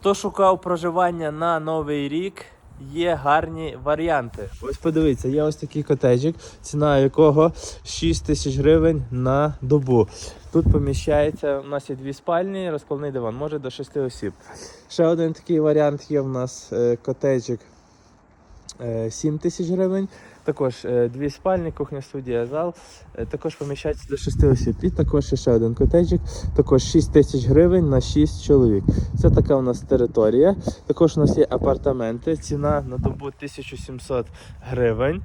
Хто шукав проживання на новий рік, є гарні варіанти. Ось подивіться, є ось такий котеджик, ціна якого 6 тисяч гривень на добу. Тут поміщається, у нас є дві спальні, розкладний диван, може до 6 осіб. Ще один такий варіант є в нас е, котеджик е, 7 тисяч гривень. Також е, дві спальні, кухня, студія, зал. Е, Також поміщається до 6 осіб. І також ще один котеджик, також 6 тисяч гривень на 6 чоловік. Це така у нас територія. Також у нас є апартаменти. Ціна на добу 1700 гривень.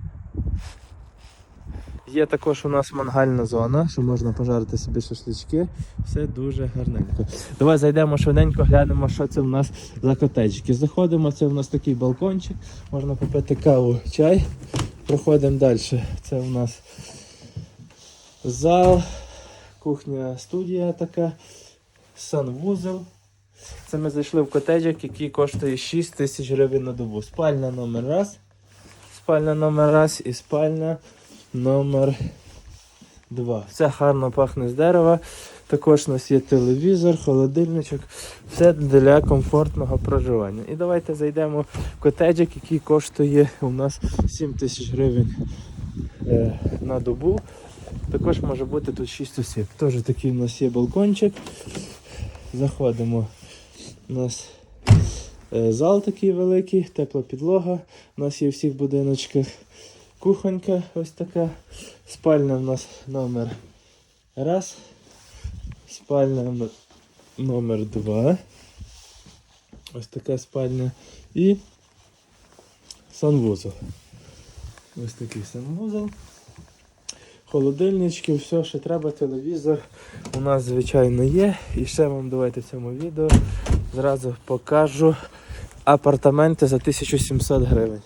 Є також у нас мангальна зона, що можна пожарити собі шашлички. Все дуже гарненько. Давай зайдемо швиденько, глянемо, що це в нас за котеджики. Заходимо, це в нас такий балкончик, можна попити каву, чай. Проходимо далі. Це у нас зал, кухня, студія така, санвузол. Це ми зайшли в котеджик, який коштує 6 тисяч гривень на добу. Спальня номер раз. Спальня номер раз і спальня номер два. Все гарно пахне з дерева. Також у нас є телевізор, холодильничок. Все для комфортного проживання. І давайте зайдемо в котеджик, який коштує у нас 7 тисяч гривень е, на добу. Також може бути тут 6 осіб. Теж такий у нас є балкончик. Заходимо. У нас е, зал такий великий, тепла підлога. У нас є в всіх будиночках. Кухонька ось така. Спальня у нас номер раз. Спальня но- номер два. Ось така спальня. І санвузол. Ось такий санвузол. Холодильнички, все, що треба, телевізор у нас, звичайно, є. І ще вам давайте в цьому відео зразу покажу апартаменти за 1700 гривень.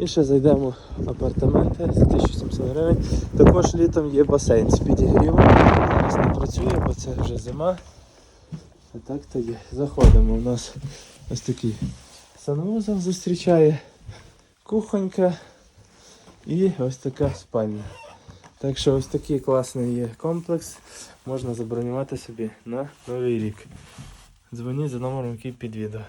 І ще зайдемо в апартаменти за 1700 гривень. Також літом є басейн з підігрівом. Зараз не працює, бо це вже зима. А так то є. Заходимо. У нас ось такий санвузол зустрічає, кухонька і ось така спальня. Так що ось такий класний є комплекс. Можна забронювати собі на новий рік. Дзвоніть за номером, який під відео.